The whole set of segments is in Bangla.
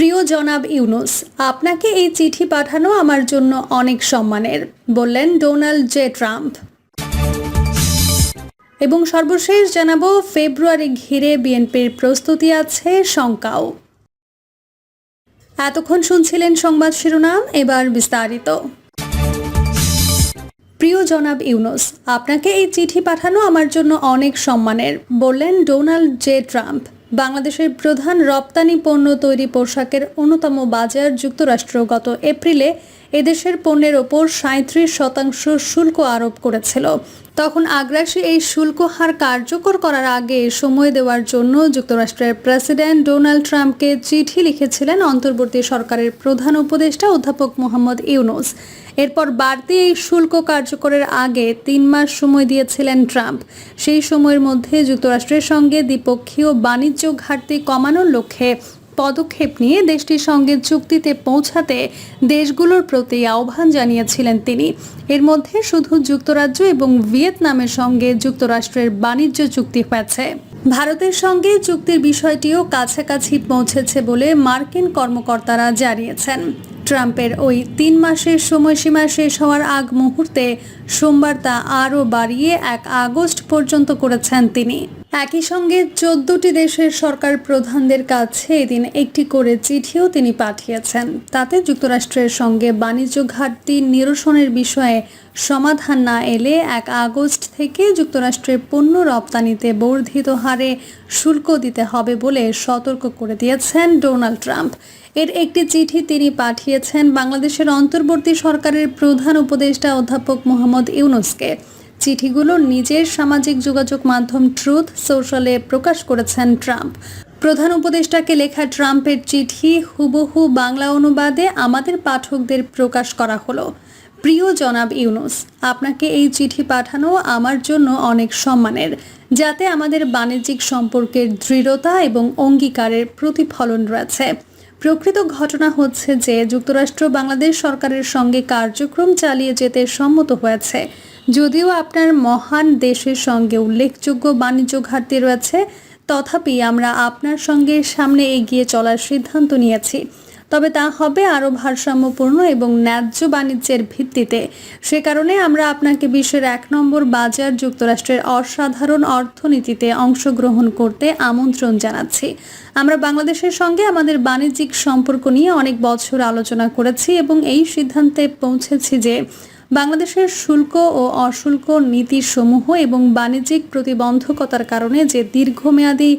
প্রিয় জনাব ইউনুস, আপনাকে এই চিঠি পাঠানো আমার জন্য অনেক সম্মানের, বললেন ডোনাল্ড জে ট্রাম্প। এবং সর্বশেষ জানাব, ফেব্রুয়ারি ঘিরে বিএনপির প্রস্তুতি আছে শঙ্কাও। এতক্ষণ শুনছিলেন সংবাদ শিরোনাম, এবার বিস্তারিত। প্রিয় জনাব ইউনুস, আপনাকে এই চিঠি পাঠানো আমার জন্য অনেক সম্মানের, বললেন ডোনাল্ড জে ট্রাম্প। বাংলাদেশের প্রধান রপ্তানি পণ্য তৈরি পোশাকের অন্যতম বাজার যুক্তরাষ্ট্র গত এপ্রিলে এদেশের পণ্যের ওপর সাঁত্রিশ শতাংশ শুল্ক আরোপ করেছিল। তখন আগ্রাসী এই শুল্ক হার কার্যকর করার আগে সময় দেওয়ার জন্য যুক্তরাষ্ট্রের প্রেসিডেন্ট ডোনাল্ড ট্রাম্পকে চিঠি লিখেছিলেন অন্তর্বর্তী সরকারের প্রধান উপদেষ্টা অধ্যাপক মোহাম্মদ ইউনুস। এরপর বাড়তি এই শুল্ক কার্যকরের আগে তিন মাস সময় দিয়েছিলেন ট্রাম্প। সেই সময়ের মধ্যে যুক্তরাষ্ট্রের সঙ্গে দ্বিপক্ষীয় বাণিজ্য ঘাটতি কমানোর লক্ষ্যে পদক্ষেপ নিয়ে দেশটির সঙ্গে চুক্তিতে পৌঁছাতে দেশগুলোর প্রতি আহ্বান জানিয়েছিলেন তিনি। এর মধ্যে শুধু যুক্তরাজ্য এবং ভিয়েতনামের সঙ্গে যুক্তরাষ্ট্রের বাণিজ্য চুক্তি হয়েছে। ভারতের সঙ্গে চুক্তির বিষয়টিও কাছাকাছি পৌঁছেছে বলে মার্কিন কর্মকর্তারা জানিয়েছেন। ট্রাম্পের ওই তিন মাসের সময়সীমা শেষ হওয়ার আগ মুহূর্তে সোমবার তা আরও বাড়িয়ে এক আগস্ট পর্যন্ত করেছেন তিনি। একই সঙ্গে চোদ্দটি দেশের সরকার প্রধানদের কাছে এদিন একটি করে চিঠিও তিনি পাঠিয়েছেন। তাতে যুক্তরাষ্ট্রের সঙ্গে বাণিজ্য ঘাটতি নিরসনের বিষয়ে সমাধান না এলে এক আগস্ট থেকে যুক্তরাষ্ট্রের পণ্য রপ্তানিতে বর্ধিত হারে শুল্ক দিতে হবে বলে সতর্ক করে দিয়েছেন ডোনাল্ড ট্রাম্প। এর একটি চিঠি তিনি পাঠিয়েছেন বাংলাদেশের অন্তর্বর্তী সরকারের প্রধান উপদেষ্টা অধ্যাপক মোহাম্মদ ইউনুসকে। চিঠিগুলো নিজের সামাজিক যোগাযোগ মাধ্যম ট্রুথ সোশ্যালে প্রকাশ করেছেন ট্রাম্প প্রধান উপদেষ্টাকে লেখা ট্রাম্পের চিঠি হুবহু বাংলা অনুবাদে আমাদের পাঠকদের প্রকাশ করা হলো। প্রিয় জনাব ইউনুস, আপনাকে এই চিঠি পাঠানো আমার জন্য অনেক সম্মানের, যাতে আমাদের বাণিজ্যিক সম্পর্কের দৃঢ়তা এবং অঙ্গীকারের প্রতিফলন রয়েছে। প্রকৃত ঘটনা হচ্ছে যে যুক্তরাষ্ট্র বাংলাদেশ সরকারের সঙ্গে কার্যক্রম চালিয়ে যেতে সম্মত হয়েছে। যদিও আপনার মহান দেশের সঙ্গে উল্লেখযোগ্য বাণিজ্য ঘাটতি রয়েছে, তথাপি আমরা আপনার সঙ্গে সামনে এগিয়ে চলার সিদ্ধান্ত নিয়েছি। তবে তা হবে আরও ভারসাম্যপূর্ণ এবং ন্যায্য বাণিজ্যের ভিত্তিতে। সে কারণে আমরা আপনাকে বিশ্বের এক নম্বর বাজার যুক্তরাষ্ট্রের অসাধারণ অর্থনীতিতে অংশগ্রহণ করতে আমন্ত্রণ জানাচ্ছি। আমরা বাংলাদেশের সঙ্গে আমাদের বাণিজ্যিক সম্পর্ক নিয়ে অনেক বছর আলোচনা করেছি এবং এই সিদ্ধান্তে পৌঁছেছি যে বাংলাদেশের শুল্ক ও অশুল্ক নীতিসমূহ এবং বাণিজ্যিক প্রতিবন্ধকতার কারণে যে দীর্ঘমেয়াদী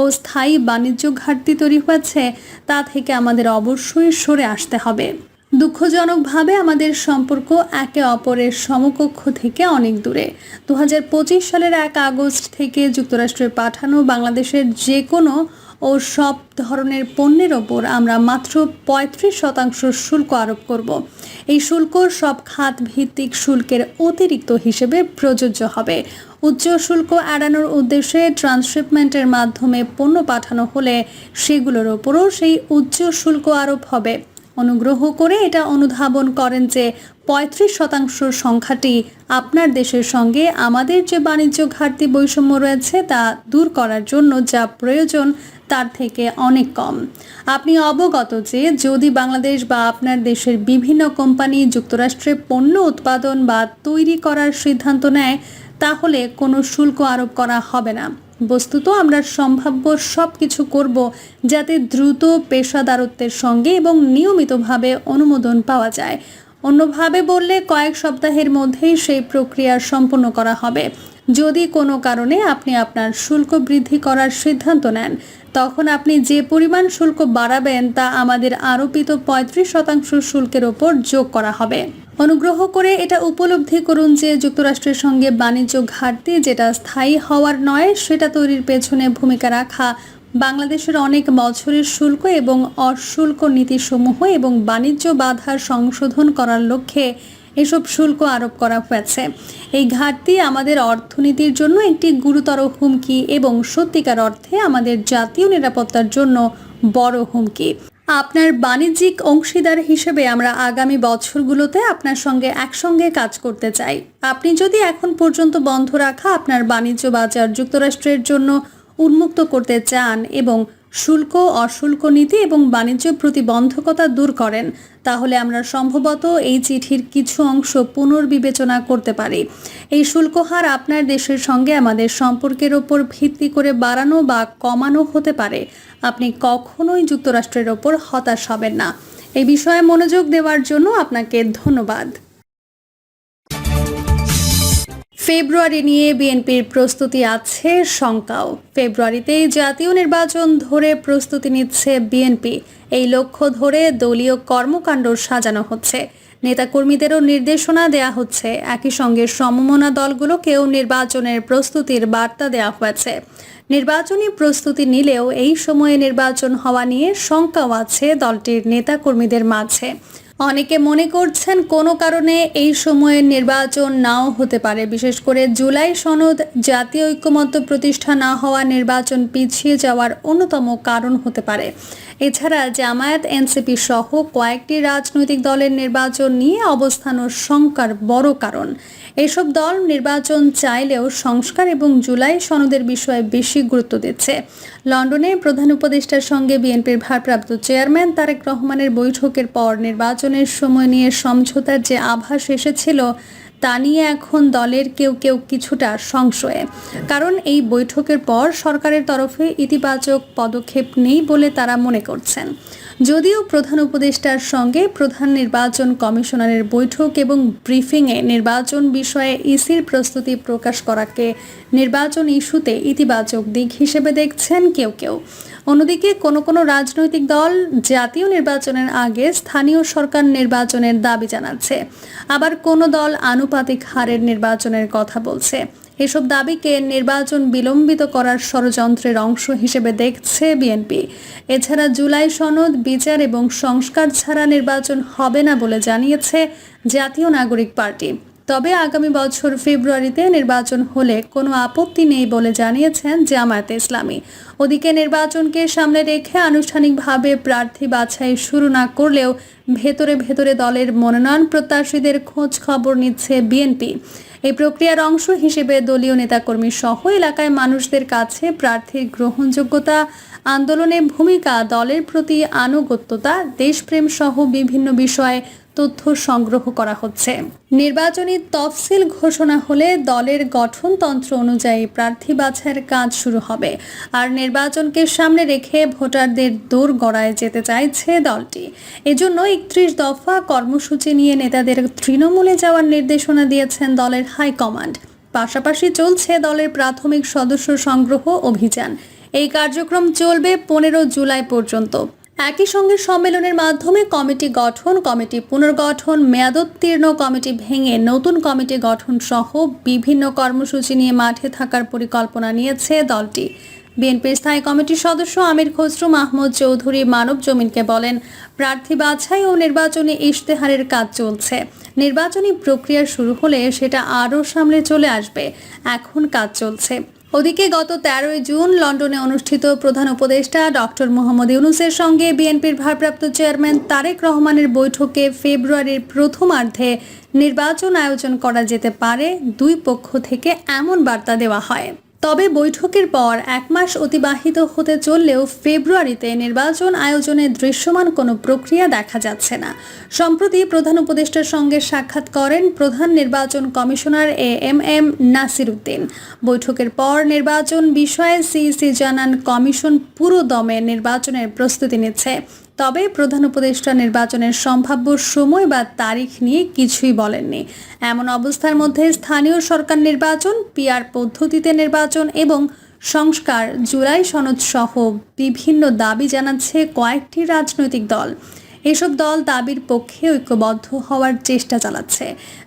ও স্থায়ী বাণিজ্য ঘাটতি তৈরি হয়েছে, তা থেকে আমাদের অবশ্যই সরে আসতে হবে। দুঃখজনকভাবে আমাদের সম্পর্ক একে অপরের সমকক্ষ থেকে অনেক দূরে। দু হাজার পঁচিশ সালের এক আগস্ট থেকে যুক্তরাষ্ট্রে পাঠানো বাংলাদেশের যে কোনো ও সব ধরনের পণ্যের ওপর আমরা মাত্র পঁয়ত্রিশ শতাংশ শুল্ক আরোপ করব। এই শুল্ক সব খাত ভিত্তিক শুল্কের অতিরিক্ত হিসেবে প্রযোজ্য হবে। উচ্চ শুল্ক এড়ানোর উদ্দেশ্যে ট্রান্সশিপমেন্টের মাধ্যমে পণ্য পাঠানো হলে সেগুলোর ওপরও সেই উচ্চ শুল্ক আরোপ হবে। অনুগ্রহ করে এটা অনুধাবন করেন যে পঁয়ত্রিশ শতাংশ সংখ্যাটি আপনার দেশের সঙ্গে আমাদের যে বাণিজ্য ঘাটতি বৈষম্য রয়েছে তা দূর করার জন্য যা প্রয়োজন তার থেকে অনেক কম। আপনি অবগত যে যদি বাংলাদেশ বা আপনার দেশের বিভিন্ন কোম্পানি যুক্তরাষ্ট্রে পণ্য উৎপাদন বা তৈরি করার সিদ্ধান্ত নেয়, তাহলে কোনো শুল্ক আরোপ করা হবে না। বস্তুত আমরা সম্ভাব্য সব কিছু করব যাতে দ্রুত পেশাদারত্বের সঙ্গে এবং নিয়মিতভাবে অনুমোদন পাওয়া যায়। অন্যভাবে বললে কয়েক সপ্তাহের মধ্যেই সেই প্রক্রিয়া সম্পন্ন করা হবে। যদি কোনো কারণে আপনি আপনার শুল্ক বৃদ্ধি করার সিদ্ধান্ত নেন তখন আপনি যে পরিমাণ শুল্ক বাড়াবেন তা আমাদের আরোপিত পঁয়ত্রিশ শতাংশ শুল্কের ওপর যোগ করা হবে। অনুগ্রহ করে এটা উপলব্ধি করুন যে যুক্তরাষ্ট্রের সঙ্গে বাণিজ্য ঘাটতি যেটা স্থায়ী হওয়ার নয়, সেটা তৈরির পেছনে ভূমিকা রাখা। বাংলাদেশের অনেক বছরের শুল্ক এবং অশুল্ক নীতিসমূহ এবং বাণিজ্য বাধার সংশোধন করার লক্ষ্যে এসব শুল্ক আরোপ করা হয়েছে। এই ঘাটতি আমাদের অর্থনীতির জন্য একটি গুরুতর হুমকি এবং সত্যিকার অর্থে আমাদের জাতীয় নিরাপত্তার জন্য বড় হুমকি। আপনার বাণিজ্যিক অংশীদার হিসেবে আমরা আগামী বছরগুলোতে আপনার সঙ্গে একসঙ্গে কাজ করতে চাই। আপনি যদি এখন পর্যন্ত বন্ধ রাখা আপনার বাণিজ্য বাজার যুক্তরাষ্ট্রের জন্য উন্মুক্ত করতে চান এবং শুল্ক, অশুল্ক নীতি এবং বাণিজ্য প্রতিবন্ধকতা দূর করেন। তাহলে আমরা সম্ভবত এই চিঠির কিছু অংশ পুনর্বিবেচনা করতে পারি। এই শুল্ক হার আপনার দেশের সঙ্গে আমাদের সম্পর্কের ওপর ভিত্তি করে বাড়ানো বা কমানো হতে পারে। আপনি কখনোই যুক্তরাষ্ট্রের ওপর হতাশ হবেন না। এই বিষয়ে মনোযোগ দেওয়ার জন্য আপনাকে ধন্যবাদ। ফেব্রুয়ারি নিয়ে বিএনপির প্রস্তুতি আছে, শঙ্কাও। ফেব্রুয়ারিতেই জাতীয় নির্বাচন ধরে প্রস্তুতি নিচ্ছে বিএনপি। এই লক্ষ্য ধরে দলীয় কর্মকাণ্ড সাজানো হচ্ছে। নেতাকর্মীদেরও নির্দেশনা দেয়া হচ্ছে। একই সঙ্গে সমমনা দলগুলোকেও নির্বাচনের প্রস্তুতির বার্তা দেওয়া হয়েছে। নির্বাচনী প্রস্তুতি নিলেও এই সময়ে নির্বাচন হওয়া নিয়ে শঙ্কাও আছে দলটির নেতাকর্মীদের মাঝে। অনেকে মনে করছেন কোনো কারণে এই সময়ে নির্বাচন নাও হতে পারে। বিশেষ করে জুলাই সনদ, জাতীয় ঐক্যমত্য প্রতিষ্ঠা না হওয়া নির্বাচন পিছিয়ে যাওয়ার অন্যতম কারণ হতে পারে। এছাড়া জামায়াত, এনসিপি সহ কয়েকটি রাজনৈতিক দলের নির্বাচন নিয়ে অবস্থান ও শঙ্কার বড় কারণ। এসব দল নির্বাচন চাইলেও সংস্কার এবং জুলাই সনদের বিষয়ে বেশি গুরুত্ব দিচ্ছে। লন্ডনে প্রধান উপদেষ্টার সঙ্গে বিএনপির ভারপ্রাপ্ত চেয়ারম্যান তারেক রহমানের বৈঠকের পর নির্বাচনের সময় নিয়ে সমঝোতার যে আভাস এসেছিল, তা নিয়ে এখন দলের কেউ কেউ কিছুটা সংশয়ে। কারণ এই বৈঠকের পর সরকারের তরফে ইতিবাচক পদক্ষেপ নেই বলে তারা মনে করছেন। যদিও প্রধান উপদেষ্টার সঙ্গে প্রধান নির্বাচন কমিশনারের বৈঠক এবং ব্রিফিংয়ে নির্বাচন বিষয়ে ইসির প্রস্তুতি প্রকাশ করাকে নির্বাচন ইস্যুতে ইতিবাচক দিক হিসেবে দেখছেন কেউ কেউ। অন্যদিকে কোনো কোনো রাজনৈতিক দল জাতীয় নির্বাচনের আগে স্থানীয় সরকার নির্বাচনের দাবি জানাচ্ছে। আবার কোনো দল আনুপাতিক হারের নির্বাচনের কথা বলছে। এসব দাবিকে নির্বাচন বিলম্বিত করার ষড়যন্ত্রের অংশ হিসেবে দেখছে বিএনপি। এছাড়া জুলাই সনদ, বিচার এবং সংস্কার ছাড়া নির্বাচন হবে না বলে জানিয়েছে জাতীয় নাগরিক পার্টি। তবে আগামী বছর ফেব্রুয়ারিতে নির্বাচন হলে কোনো আপত্তি নেই বলে জানিয়েছেন জামায়াতে ইসলামী। ওদিকে নির্বাচনকে সামনে রেখে আনুষ্ঠানিকভাবে প্রার্থী বাছাই শুরু না করলেও ভেতরে ভেতরে দলের মনোনয়ন প্রত্যাশীদের খোঁজ খবর নিচ্ছে বিএনপি। এই প্রক্রিয়ার অংশ হিসেবে দলীয় নেতাকর্মী সহ এলাকায় মানুষদের কাছে প্রার্থীর গ্রহণযোগ্যতা, আন্দোলনে ভূমিকা, দলের প্রতি আনুগত্যতা, দেশপ্রেম সহ বিভিন্ন বিষয়ে তথ্য সংগ্রহ করা হচ্ছে। নির্বাচনী তফসিল ঘোষণা হলে দলের গঠনতন্ত্র অনুযায়ী প্রার্থী বাছাইয়ের কাজ শুরু হবে। আর নির্বাচনকে সামনে রেখে ভোটারদের দৌড় গড়ায় যেতে চাইছে দলটি। এজন্য একত্রিশ দফা কর্মসূচি নিয়ে নেতাদের তৃণমূলে যাওয়ার নির্দেশনা দিয়েছেন দলের হাইকমান্ড। পাশাপাশি চলছে দলের প্রাথমিক সদস্য সংগ্রহ অভিযান। এই কার্যক্রম চলবে পনেরো জুলাই পর্যন্ত। একই সঙ্গে সম্মেলনের মাধ্যমে কমিটি গঠন, কমিটি পুনর্গঠন মেয়াদোত্তীর্ণ কমিটি ভেঙে নতুন কমিটি গঠন সহ বিভিন্ন কর্মসূচি নিয়ে মাঠে থাকার পরিকল্পনা নিয়েছে দলটি। বিএনপির স্থায়ী কমিটির সদস্য আমির খসরু মাহমুদ চৌধুরী মানব জমিনকে বলেন, প্রার্থী বাছাই ও নির্বাচনী ইশতেহারের কাজ চলছে। নির্বাচনী প্রক্রিয়া শুরু হলে সেটা আরও সামনে চলে আসবে। এখন কাজ চলছে। ওদিকে গত তেরোই জুন লন্ডনে অনুষ্ঠিত প্রধান উপদেষ্টা ডক্টর মোহাম্মদ ইউনুসের সঙ্গে বিএনপির ভারপ্রাপ্ত চেয়ারম্যান তারেক রহমানের বৈঠকে ফেব্রুয়ারির প্রথমার্ধে নির্বাচন আয়োজন করা যেতে পারে, দুই পক্ষ থেকে এমন বার্তা দেওয়া হয়। তবে বৈঠকের পর এক মাস অতিবাহিত হতে চললেও ফেব্রুয়ারিতে নির্বাচন আয়োজনে দৃশ্যমান কোনো প্রক্রিয়া দেখা যাচ্ছে না। সম্প্রতি প্রধান উপদেষ্টার সঙ্গে সাক্ষাৎ করেন প্রধান নির্বাচন commissioner A M M Nasir Uddin বৈঠকের পর নির্বাচন বিষয়ে সিইসি জানান কমিশন পুরো দমে নির্বাচনের প্রস্তুতি নিচ্ছে। তবে প্রধান উপদেষ্টা নির্বাচনের সম্ভাব্য সময় বা তারিখ নিয়ে কিছুই বলেননি। এমন অবস্থার মধ্যে স্থানীয় সরকার নির্বাচন, পিআর পদ্ধতিতে নির্বাচন এবং সংস্কার জুলাই সনদ সহ বিভিন্ন দাবি জানাচ্ছে কয়েকটি রাজনৈতিক দল। এসব দল দাবির পক্ষে ঐক্যবদ্ধ হওয়ার চেষ্টা চালাচ্ছে।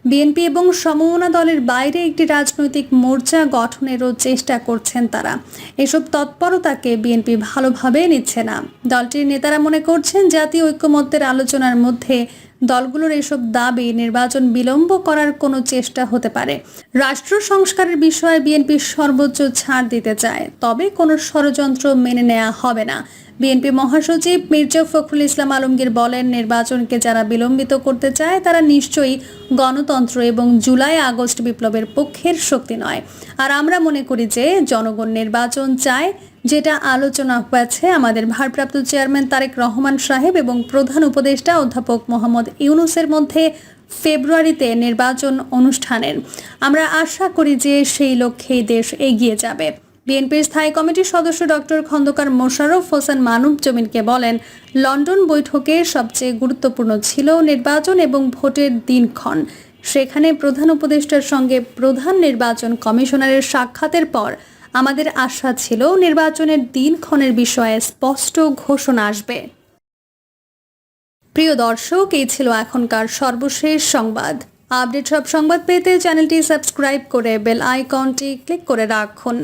বিএনপি এবং সমমনা দলের বাইরে একটি রাজনৈতিক মোর্চা গঠনেরও চেষ্টা করছেন তারা। এসব তৎপরতাকে বিএনপি ভালোভাবে নিচ্ছে না। দলটির নেতারা মনে করছেন, জাতীয় ঐক্যমত্যের আলোচনার মধ্যে দলগুলোর এসব দাবি নির্বাচন বিলম্ব করার কোনো চেষ্টা হতে পারে। রাষ্ট্র সংস্কারের বিষয়ে বিএনপি সর্বোচ্চ ছাড় দিতে চায়, তবে কোনো ষড়যন্ত্র মেনে নেওয়া হবে না। বিএনপি মহাসচিব মির্জা ফখরুল ইসলাম আলমগীর বলেন, নির্বাচনকে যারা বিলম্বিত করতে চায়, তারা নিশ্চয়ই গণতন্ত্র এবং জুলাই আগস্ট বিপ্লবের পক্ষের শক্তি নয়। আর আমরা মনে করি যে, জনগণ নির্বাচন চায়, যেটা আলোচনা হয়েছে আমাদের ভারপ্রাপ্ত চেয়ারম্যান তারেক রহমান সাহেব এবং প্রধান উপদেষ্টা অধ্যাপক মোহাম্মদ ইউনুসের মধ্যে ফেব্রুয়ারিতে নির্বাচন অনুষ্ঠানের। আমরা আশা করি যে সেই লক্ষ্যেই দেশ এগিয়ে যাবে। বিএনপির স্থায়ী কমিটির সদস্য ডক্টর খন্দকার মোশাররফ হোসেন মানব জমিনকে বলেন, লন্ডন বৈঠকে সবচেয়ে গুরুত্বপূর্ণ ছিল নির্বাচন এবং ভোটের দিনক্ষণ। সেখানে প্রধান উপদেষ্টার সঙ্গে প্রধান নির্বাচন কমিশনারের সাক্ষাতের পর আমাদের আশা ছিল নির্বাচনের দিনক্ষণের বিষয়ে স্পষ্ট ঘোষণা আসবে। প্রিয় দর্শক, এই ছিল এখনকার সর্বশেষ সংবাদ। আপডেট সব সংবাদ পেতে চ্যানেলটি সাবস্ক্রাইব করে বেল আইকনটি ক্লিক করে রাখুন।